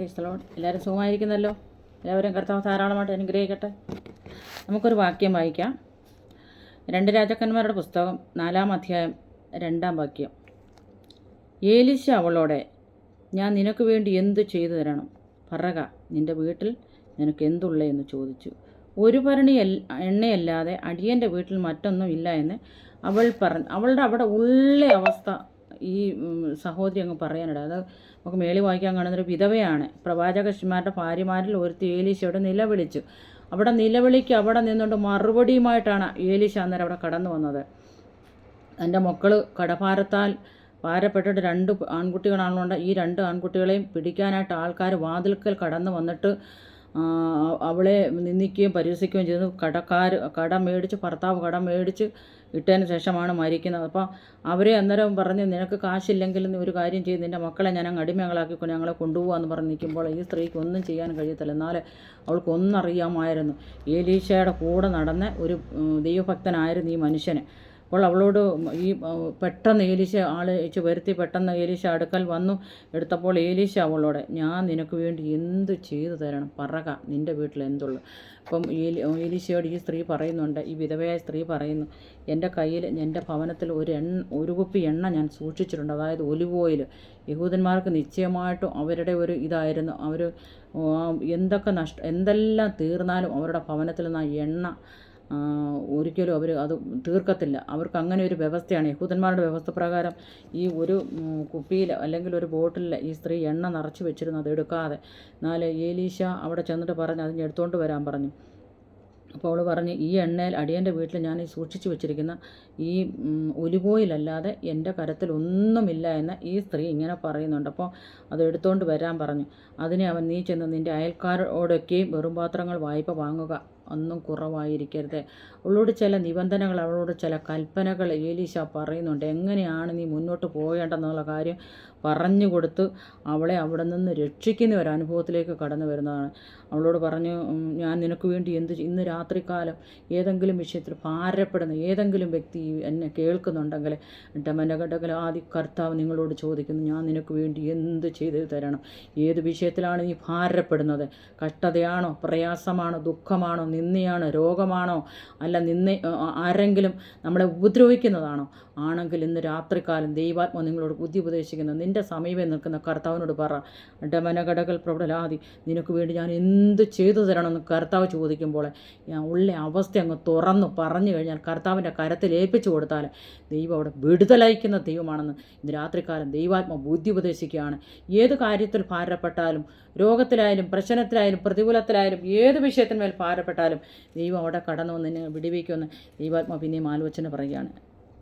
ക്രൈസ്തലോൺ എല്ലാവരും സുഖമായിരിക്കുന്നല്ലോ? എല്ലാവരും കർത്താവ് ധാരാളമായിട്ട് അനുഗ്രഹിക്കട്ടെ. നമുക്കൊരു വാക്യം വായിക്കാം. രണ്ട് രാജാക്കന്മാരുടെ പുസ്തകം നാലാം അധ്യായം രണ്ടാം വാക്യം. ഏലിശ അവളോടെ ഞാൻ നിനക്ക് വേണ്ടി എന്ത് ചെയ്തു തരണം? പറക നിന്റെ വീട്ടിൽ നിനക്ക് എന്തുള്ള? എന്ന് ചോദിച്ചു. ഒരു ഭരണി എണ്ണയല്ലാതെ അടിയന്റെ വീട്ടിൽ മറ്റൊന്നും ഇല്ല എന്ന് അവൾ പറഞ്ഞു അവളുടെ അവിടെ ഉള്ള അവസ്ഥ ഈ സഹോദരി അങ്ങ് പറയാനിട അത് നമുക്ക് മേളി വായിക്കാൻ കാണുന്നൊരു വിധവയാണ്. പ്രവാചകന്മാരുടെ ഭാര്യമാരിൽ ഒരുത്തി ഏലീശയോട് നിലവിളിച്ചു. അവിടെ നിലവിളിക്ക് അവിടെ നിന്നുകൊണ്ട് മറുപടിയുമായിട്ടാണ് ഏലീശ അന്നേരം അവിടെ കടന്നു വന്നത്. എന്റെ മക്കൾ കടഭാരത്താൽ ഭാരപ്പെട്ടിട്ട് രണ്ട് ആൺകുട്ടികളാണുണ്ട് ഈ രണ്ട് ആൺകുട്ടികളെയും പിടിക്കാനായിട്ട് ആൾക്കാർ വാതിൽക്കൽ കടന്നു വന്നിട്ട് അവളെ നിന്ദിക്കുകയും പരിഹസിക്കുകയും ചെയ്തു. കടക്കാർ കട മേടിച്ച് ഭർത്താവ് കട മേടിച്ച് ഇട്ടതിന് ശേഷമാണ് മരിക്കുന്നത്. അപ്പോൾ അവരെ അന്നേരം പറഞ്ഞ് നിനക്ക് കാശില്ലെങ്കിൽ നീ ഒരു കാര്യം ചെയ്ത് നിന്റെ മക്കളെ ഞാൻ അങ്ങ് അടിമകളാക്കിക്കൊണ്ട് ഞങ്ങളെ കൊണ്ടുപോകാമെന്ന് പറഞ്ഞ് നിൽക്കുമ്പോൾ ഈ സ്ത്രീക്ക് ഒന്നും ചെയ്യാൻ കഴിയത്തില്ല. എന്നാലേ അവൾക്ക് ഒന്നറിയാമായിരുന്നു. ഏലീശയുടെ കൂടെ നടന്ന ഒരു ദൈവഭക്തനായിരുന്നു ഈ മനുഷ്യന്. അപ്പോൾ അവളോട് ഈ പെട്ടെന്ന് ഏലീശ ആൾ അയച്ച് വരുത്തി പെട്ടെന്ന് ഏലീശ അടുക്കൽ വന്നു. എടുത്തപ്പോൾ ഏലീശ അവളോട് ഞാൻ നിനക്ക് വേണ്ടി എന്ത് ചെയ്തു തരണം? പറക നിന്റെ വീട്ടിൽ എന്തുള്ളു? അപ്പം ഏലി ഏലീശയോട് ഈ സ്ത്രീ പറയുന്നുണ്ട് ഈ വിധവയായ സ്ത്രീ പറയുന്നു എന്റെ കയ്യിൽ എന്റെ ഭവനത്തിൽ ഒരു എണ്ണ ഒരു കുപ്പി എണ്ണ ഞാൻ സൂക്ഷിച്ചിട്ടുണ്ട്. അതായത് ഒലിവ് ഓയിൽ യഹൂദന്മാർക്ക് നിശ്ചയമായിട്ടും അവരുടെ ഒരു ഇതായിരുന്നു. അവർ എന്തൊക്കെ നഷ്ട എന്തെല്ലാം തീർന്നാലും അവരുടെ ഭവനത്തിൽ നിന്ന് എണ്ണ ഒരിക്കലും അവർ അത് തീർക്കത്തില്ല. അവർക്ക് അങ്ങനെ ഒരു വ്യവസ്ഥയാണ്. യഹൂദന്മാരുടെ വ്യവസ്ഥ പ്രകാരം ഈ ഒരു കുപ്പിയിൽ അല്ലെങ്കിൽ ഒരു ബോട്ടിലെ ഈ സ്ത്രീ എണ്ണ നിറച്ച് വെച്ചിരുന്നു അത് എടുക്കാതെ. എന്നാൽ ഏലീശ അവിടെ ചെന്നിട്ട് പറഞ്ഞു അതിന് എടുത്തുകൊണ്ട് വരാൻ പറഞ്ഞു. അപ്പോൾ അവൾ പറഞ്ഞ് ഈ എണ്ണയിൽ അടിയന്റെ വീട്ടിൽ ഞാൻ ഈ സൂക്ഷിച്ചു വെച്ചിരിക്കുന്ന ഈ ഒലിപോയിലല്ലാതെ എന്റെ കരത്തിലൊന്നുമില്ല എന്ന് ഈ സ്ത്രീ ഇങ്ങനെ പറയുന്നുണ്ട്. അപ്പോൾ അത് എടുത്തുകൊണ്ട് വരാൻ പറഞ്ഞു. അതിനെ അവൻ നീ ചെന്ന് നിന്റെ അയൽക്കാരോടൊക്കെയും വെറും പാത്രങ്ങൾ വായ്പ വാങ്ങുക. ഒന്നും കുറവായിരിക്കരുത്. അവളോട് ചില നിബന്ധനകൾ അവളോട് ചില കൽപ്പനകൾ ഏലീശ പറയുന്നുണ്ട്. എങ്ങനെയാണ് നീ മുന്നോട്ട് പോകേണ്ടെന്നുള്ള കാര്യം പറഞ്ഞു കൊടുത്ത് അവളെ അവിടെ നിന്ന് രക്ഷിക്കുന്ന ഒരു അനുഭവത്തിലേക്ക് കടന്നു വരുന്നതാണ്. അവളോട് പറഞ്ഞു ഞാൻ നിനക്ക് വേണ്ടി എന്ത് ഇന്ന് രാത്രികാലം ഏതെങ്കിലും വിഷയത്തിൽ ഭാരപ്പെടുന്ന ഏതെങ്കിലും വ്യക്തി എന്നെ കേൾക്കുന്നുണ്ടെങ്കിൽ ഡമനഘടകല ആദ്യ കർത്താവ് നിങ്ങളോട് ചോദിക്കുന്നു ഞാൻ നിനക്ക് വേണ്ടി എന്ത് ചെയ്തു തരണം? ഏത് വിഷയത്തിലാണ് നീ ഭാരപ്പെടുന്നത്? കഷ്ടതയാണോ? പ്രയാസമാണോ? ദുഃഖമാണോ? നിന്ദയാണോ രോഗമാണോ? അല്ല നിന്ന ആരെങ്കിലും നമ്മളെ ഉപദ്രവിക്കുന്നതാണോ? ആണെങ്കിൽ ഇന്ന് രാത്രികാലം ദൈവാത്മ നിങ്ങളോട് ബുദ്ധി ഉപദേശിക്കുന്നത് നിന്റെ സമീപം നിൽക്കുന്ന കർത്താവിനോട് പറ. ഡമനഘടകൾ പ്രബലാതി നിനക്ക് വേണ്ടി ഞാൻ എന്ത് ചെയ്തു തരണമെന്ന് കർത്താവ് ചോദിക്കുമ്പോൾ ഞാൻ ഉള്ള അവസ്ഥ അങ്ങ് തുറന്നു പറഞ്ഞു കഴിഞ്ഞാൽ കർത്താവിന്റെ കരത്തിൽ ഏൽപ്പിച്ചു കൊടുത്താൽ ദൈവം അവിടെ വിടുതലയക്കുന്ന ദൈവമാണെന്ന് ഇന്ന് രാത്രികാലം ദൈവാത്മ ബുദ്ധി ഉപദേശിക്കുകയാണ്. ഏത് കാര്യത്തിൽ ഭാരപ്പെട്ടാലും രോഗത്തിലായാലും പ്രശ്നത്തിലായാലും പ്രതികൂലത്തിലായാലും ഏത് വിഷയത്തിന്മേൽ ഭാരപ്പെട്ടാലും ദൈവം അവിടെ കടന്നു വന്ന് നിന്നെ വിടുവിക്കുമെന്ന് ദൈവാത്മാ പിന്നെയും ആലോചന പറയുകയാണ്.